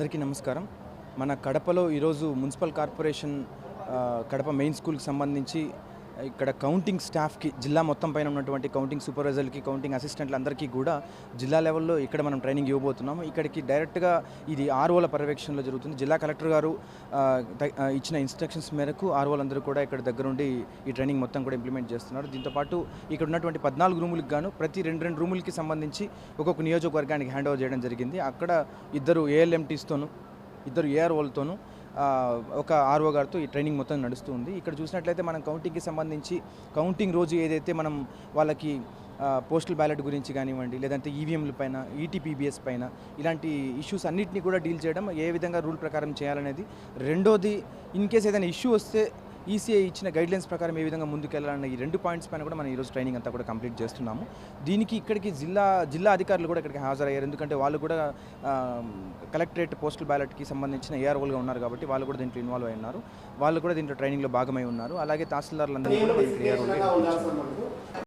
అందరికీ నమస్కారం. మన కడపలో ఈరోజు మున్సిపల్ కార్పొరేషన్ కడప మెయిన్ స్కూల్కి సంబంధించి ఇక్కడ కౌంటింగ్ స్టాఫ్కి జిల్లా మొత్తం పైన ఉన్నటువంటి కౌంటింగ్ సూపర్వైజర్లకి కౌంటింగ్ అసిస్టెంట్లందరికీ కూడా జిల్లా లెవెల్లో ఇక్కడ మనం ట్రైనింగ్ ఇవ్వబోతున్నాము. ఇక్కడికి డైరెక్ట్గా ఇది ఆర్ఓల పర్యవేక్షణలో జరుగుతుంది. జిల్లా కలెక్టర్ గారు ఇచ్చిన ఇన్స్ట్రక్షన్స్ మేరకు ఆర్ఓలందరూ కూడా ఇక్కడ దగ్గరుండి ఈ ట్రైనింగ్ మొత్తం కూడా ఇంప్లిమెంట్ చేస్తున్నారు. దీంతోపాటు ఇక్కడ ఉన్నటువంటి పద్నాలుగు రూములకు గాను ప్రతి రెండు రెండు రూములకి సంబంధించి ఒక్కొక్క నియోజకవర్గానికి హ్యాండ్ ఓవర్ చేయడం జరిగింది. అక్కడ ఇద్దరు ఏఎల్ఎంటీస్తోనూ ఇద్దరు ఏఆర్ఓలతోనూ ఒక ఆర్ఓ గారితో ఈ ట్రైనింగ్ మొత్తం నడుస్తుంది ఇక్కడ చూసినట్లయితే మనం కౌంటింగ్కి సంబంధించి కౌంటింగ్ రోజు ఏదైతే మనం వాళ్ళకి పోస్టల్ బ్యాలెట్ గురించి కానివ్వండి లేదంటే ఈవీఎంల పైన ఈటీపీబీఎస్ పైన ఇలాంటి ఇష్యూస్ అన్నింటినీ కూడా డీల్ చేయడం ఏ విధంగా రూల్ ప్రకారం చేయాలనేది రెండోది ఇన్ కేస్ ఏదైనా ఇష్యూ వస్తే ఈసీఐ ఇచ్చిన గైడ్లైన్స్ ప్రకారం ఏ విధంగా ముందుకెళ్ళాలన్న ఈ రెండు పాయింట్స్ పైన కూడా మనం ఈరోజు ట్రైనింగ్ అంతా కూడా కంప్లీట్ చేస్తున్నాము. దీనికి ఇక్కడికి జిల్లా జిల్లా అధికారులు కూడా ఇక్కడికి హాజరయ్యారు. ఎందుకంటే వాళ్ళు కూడా కలెక్టరేట్ పోస్టల్ బ్యాలెట్కి సంబంధించిన ఏఆర్ఓలుగా ఉన్నారు కాబట్టి వాళ్ళు కూడా దీంట్లో ఇన్వాల్వ్ అయి ఉన్నారు. వాళ్ళు కూడా దీంట్లో ట్రైనింగ్లో భాగమై ఉన్నారు. అలాగే తహసీల్దారులందరూ కూడా